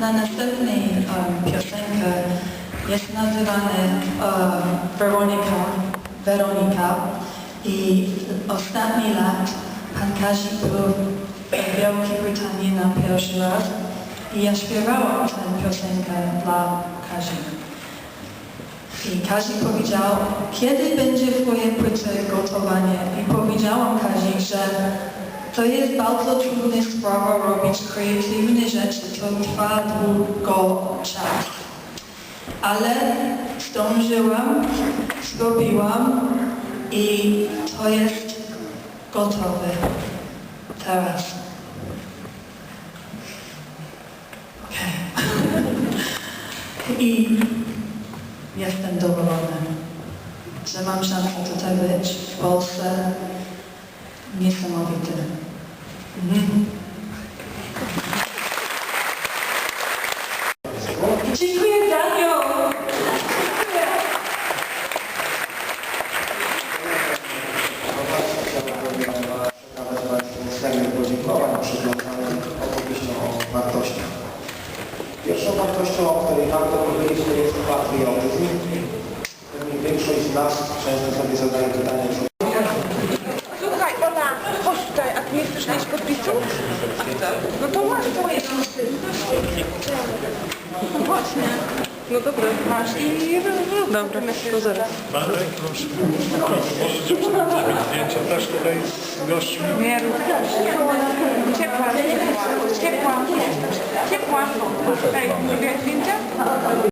Na następnej um, piosenkę jest nazywany um, Weronika, Weronika i ostatni lat pan Kazik był w Wielkiej Brytanii na pierwszy raz i ja śpiewałam tę piosenkę dla Kazi. I Kazi powiedział, kiedy będzie twoje płycie gotowanie? I powiedziałam to jest bardzo trudna sprawa robić kreatywne rzeczy, to trwa długo czas. Ale zdążyłam, zrobiłam i to jest gotowe teraz. I jestem zadowolony, że mam szansę tutaj być w Polsce. Niesamowite. Mhm. Dziękuję, Daniel! przekazać Państwu serię podziękowań przywiązanych opowieścią o wartościach. Pierwszą wartością, której warto powiedzieć, to jest patriotyzm. Pewnie większość z nas często sobie zadaje a ty nie chcesz mieć podpisu? No to masz twoje. No właśnie. No dobra, masz i... Dobra, to zaraz. Marek, proszę. Możecie przeprowadzić zdjęcia też tutaj z gośćmi. Nie rób. Ciepła, ciepła, ciepła, ciepła. Lubię zdjęcia?